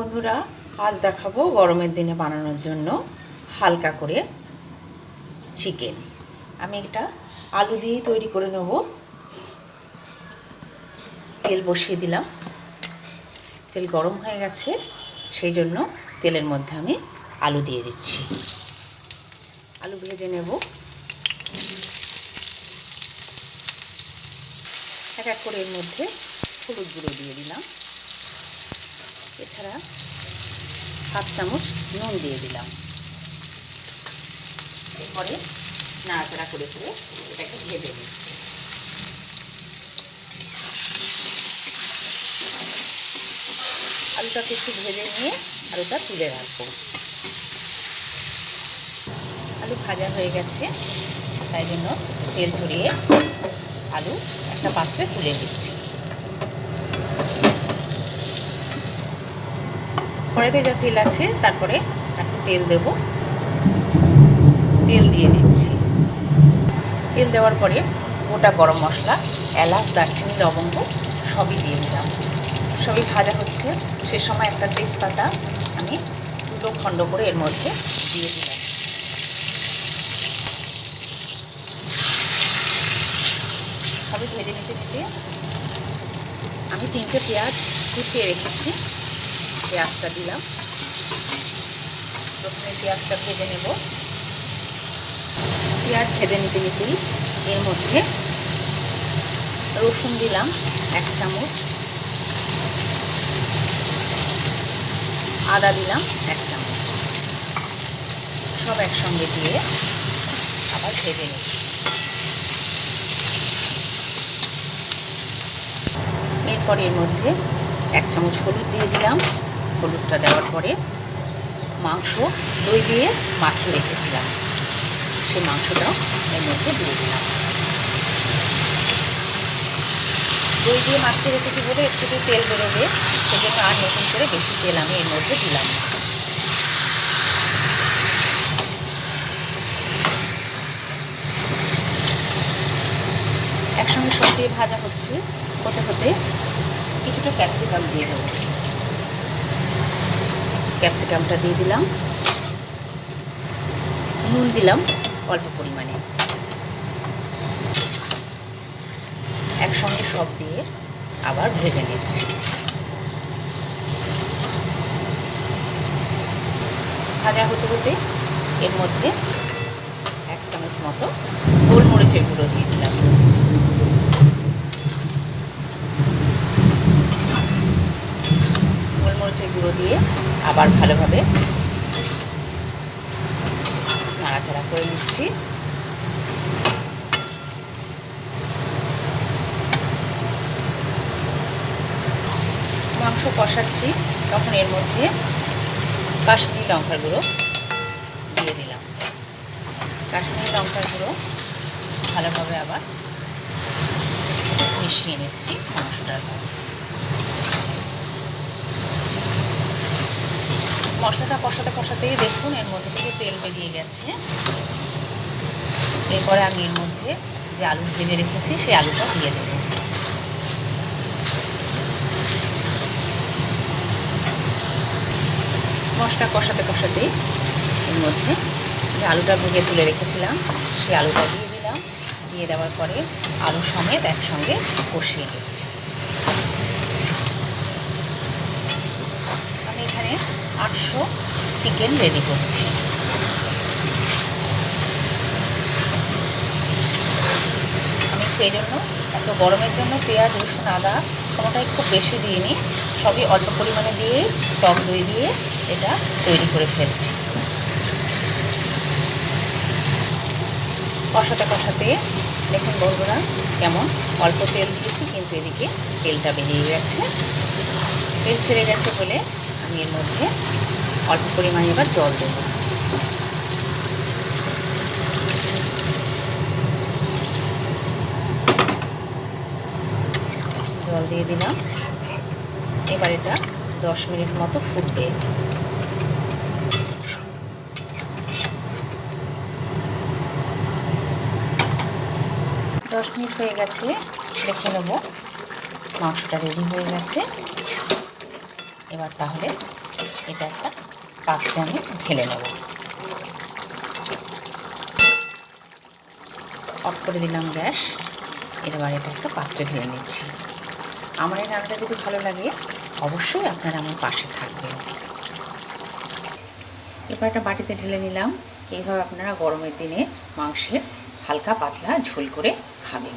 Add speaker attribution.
Speaker 1: বন্ধুরা, আজ দেখাবো গরমের দিনে বানানোর জন্য হালকা করে চিকেন। আমি এটা আলু দিয়েই তৈরি করে নেব। তেল বসিয়ে দিলাম। তেল গরম হয়ে গেছে, সেই জন্য তেলের মধ্যে আমি আলু দিয়ে দিচ্ছি। আলু ভেজে নেব। এক এক করে এর মধ্যে হলুদ গুঁড়ো দিয়ে দিলাম। এছাড়া হাফ চামচ নুন দিয়ে দিলাম। এরপরে নাড়াচাড়া করে করে এটাকে ভেজে নিচ্ছি। আলুটাকে একটু ভেজে নিয়ে আলুটা তুলে রাখব। আলু ভাজা হয়ে গেছে, তাই জন্য তেল ধরিয়ে আলু একটা পাত্রে তুলে দিচ্ছি কড়াইতে যা তেল আছে, তারপরে একটু তেল দেব। তেল দিয়ে দিচ্ছি। তেল দেওয়ার পরে গোটা গরম মশলা, এলাচ, দারচিনি, লবঙ্গ সবই দিয়ে দিলাম। সবই ভাজা হচ্ছে। সে সময় একটা তেজপাতা আমি দুটো খণ্ড করে এর মধ্যে দিয়ে দিলাম। সবই ভেজে নিতে নিতে আমি তিনটে পেঁয়াজ কুচিয়ে রেখেছি। পেঁয়াজটা দিলাম। প্রথমে পেঁয়াজটা ভেজে নেব। পেঁয়াজ ভেজে নিতে নিতেই এর মধ্যে রসুন দিলাম এক চামচ। আদা দিলাম এক চামচ। সব একসঙ্গে দিয়ে আবার ভেজে নিই এরপর এর মধ্যে এক চামচ হলুদ দিয়ে দিলাম। হলুদটা দেওয়ার পরে মাংস, দই দিয়ে মাখিয়ে রেখেছিলাম। সেই মাংসটাও এর মধ্যে দিয়ে দিলাম। দই দিয়ে মাখিয়ে রেখেছি বলে একটু তেল বেরোবে, সেজন্য আর নতুন করে বেশি তেল আমি এর মধ্যে দিলাম। না একসঙ্গে সব দিয়ে ভাজা হচ্ছে। হতে হতে কিছুটা ক্যাপসিকাম দিয়ে দেবো। ক্যাপসিকামটা দিয়ে দিলাম। নুন দিলাম অল্প পরিমাণে। একসঙ্গে সব দিয়ে আবার ভেজে নিচ্ছি। ভাজা হতে হতে এর মধ্যে এক চামচ মতো গোলমরিচের গুঁড়ো দিয়ে দিলাম। গোলমরিচের গুঁড়ো দিয়ে আবার ভালোভাবে নাড়াচাড়া করে নিচ্ছি। মাংস কষাচ্ছি, তখন এর মধ্যে কাশ্মীরি লঙ্কার গুঁড়ো দিয়ে দিলাম। কাশ্মীরি লঙ্কার গুঁড়ো ভালোভাবে আবার মিশিয়ে নিচ্ছি মাংসটার মশলাটা কষাতে কষাতেই দেখুন, এর মধ্যে থেকে তেল বেরিয়ে গেছে। এরপরে আমি এর মধ্যে যে আলু ভেজে রেখেছি, সেই আলুটা দিয়ে দেবো। মশলা কষাতে কষাতেই এর মধ্যে যে আলুটা ভেজে তুলে রেখেছিলাম, সেই আলুটা দিয়ে দিলাম। দিয়ে দেওয়ার পরে আলু সমেত একসঙ্গে কষিয়ে নিচ্ছি আমি এখানে আটশো চিকেন রেডি করছি। আমি সেই জন্য এত গরমের জন্য পেঁয়াজ, রসুন, আদা কোনোটাই খুব বেশি দিইনি। সবই অল্প পরিমাণে দিয়ে টক দই দিয়ে এটা তৈরি করে ফেলছি। কষাতে কষাতে দেখুন বন্ধুরা কেমন অল্প তেল দিয়েছি, কিন্তু এদিকে তেলটা বেরিয়ে গেছে। তেল ছেড়ে গেছে বলে আমি এর মধ্যে অল্প পরিমাণে এবার জল দেব। জল দিয়ে দিলাম। এবার এটা দশ মিনিট মতো ফুটবে। দশ মিনিট হয়ে গেছে, দেখে নেব। মাংসটা রেডি হয়ে গেছে। এবার তাহলে এটা একটা পাত্রে আমি ঢেলে নেব। অফ করে দিলাম গ্যাস এবার এটা একটা পাত্রে ঢেলে নিচ্ছি। আমার এই রান্নাটা যদি ভালো লাগে, অবশ্যই আপনারা আমার পাশে থাকবেন। এবার একটা বাটিতে ঢেলে নিলাম। এইভাবে আপনারা গরমের দিনে মাংসের হালকা পাতলা ঝোল করে খাবেন।